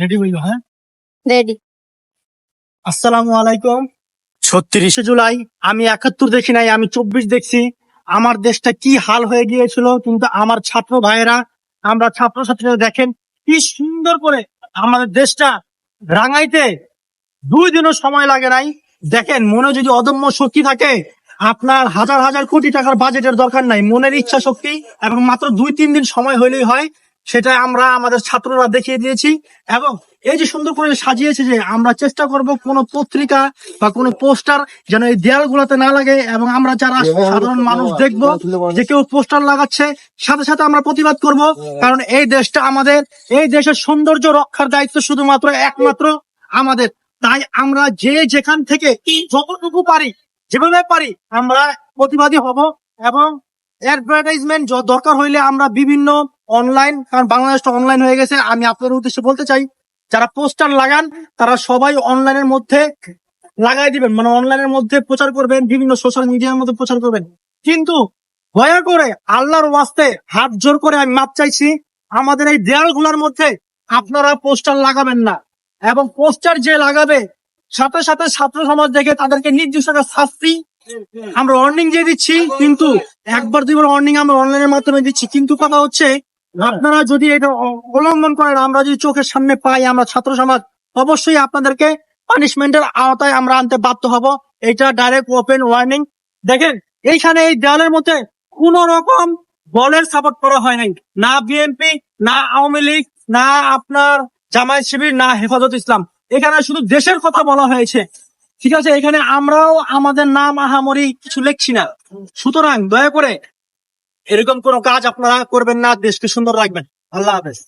Ready হইল হ্যাঁ? Ready আসসালামু আলাইকুম। ছত্রিশে। জুলাই আমি একাত্তর দেখি নাই আমি চব্বিশ দেখছি। আমার দেশটা কি হাল হয়ে গিয়েছিল? কিন্তু আমার ছাত্র ভাইয়েরা আমরা ছাত্রছাত্রীরা দেখেন কি সুন্দর করে আমাদের দেশটা রাঙাইতে দুই দিনও সময় লাগে নাই। দেখেন মনে যদি অদম্য শক্তি থাকে আপনার হাজার হাজার কোটি টাকার বাজেটের দরকার নাই। মনের ইচ্ছা শক্তি এবং মাত্র দুই তিন দিন সময় হইলেই হয়। সেটা আমরা আমাদের ছাত্ররা দেখিয়ে দিয়েছি এবং এই যে সুন্দর করে সাজিয়েছে যে আমরা চেষ্টা করব কোন পত্রিকা বা কোন পোস্টার যেন এই দেয়ালগুলোতে না লাগে এবং আমরা যারা সাধারণ মানুষ দেখব যে কেউ পোস্টার লাগাচ্ছে সাথে সাথে আমরা প্রতিবাদ করব। কারণ এই দেশটা আমাদের এই দেশের সৌন্দর্য রক্ষার দায়িত্ব শুধুমাত্র একমাত্র আমাদের। তাই আমরা যে যেখান থেকে যতটুকু পারি যেভাবে পারি আমরা প্রতিবাদী হব এবং অ্যাডভার্টাইজমেন্ট দরকার হইলে আমরা বিভিন্ন অনলাইন কারণ বাংলাদেশটা অনলাইন হয়ে গেছে। আমি আপনাদের উদ্দেশ্যে বলতে চাই, যারা পোস্টার লাগান, তারা সবাই অনলাইনের মধ্যে লাগাই দিবেন। মানে অনলাইনের মধ্যে প্রচার করবেন, বিভিন্ন সোশ্যাল মিডিয়ার মধ্যে প্রচার করবেন। কিন্তু দয়া করে আল্লাহর ওয়াস্তে হাত জোর করে আমি মাপ চাইছি, আমাদের এই দেয়ালগুলোর মধ্যে আপনারা পোস্টার লাগাবেন না। এবং পোস্টার যে লাগাবে, সাথে সাথে ছাত্র সমাজ দেখে তাদেরকে নির্দিষ্ট শাস্তি আমরা অর্নিং দিয়ে দিচ্ছি। কিন্তু একবার দুইবার অর্নিং আমরা অনলাইনের মাধ্যমে দিচ্ছি। কিন্তু কথা হচ্ছে আপনারা যদি এটা অবলম্বন করেন, আমরা যদি চোখের সামনে পাই, আমরা ছাত্র সমাজ, অবশ্যই আপনাদেরকে পানিশমেন্টের আওতায় আমরা আনতে বাধ্য হব। এটা ডাইরেক্ট ওপেন ওয়ার্নিং দেখেন, এইখানে এই দেওয়ালের মধ্যে কোন রকম দলের সাপোর্ট করা হয় নাই। না বিএনপি না আওয়ামী লীগ, না আপনার জামায়াত শিবির, না হেফাজত ইসলাম। এখানে শুধু দেশের কথা বলা হয়েছে। ঠিক আছে, এখানে আমরাও আমাদের নাম আহামরি কিছু লিখছি না। সুতরাং দয়া করে এরকম কোন কাজ আপনারা করবেন না। দেশকে সুন্দর রাখবেন। আল্লাহ হাফেজ।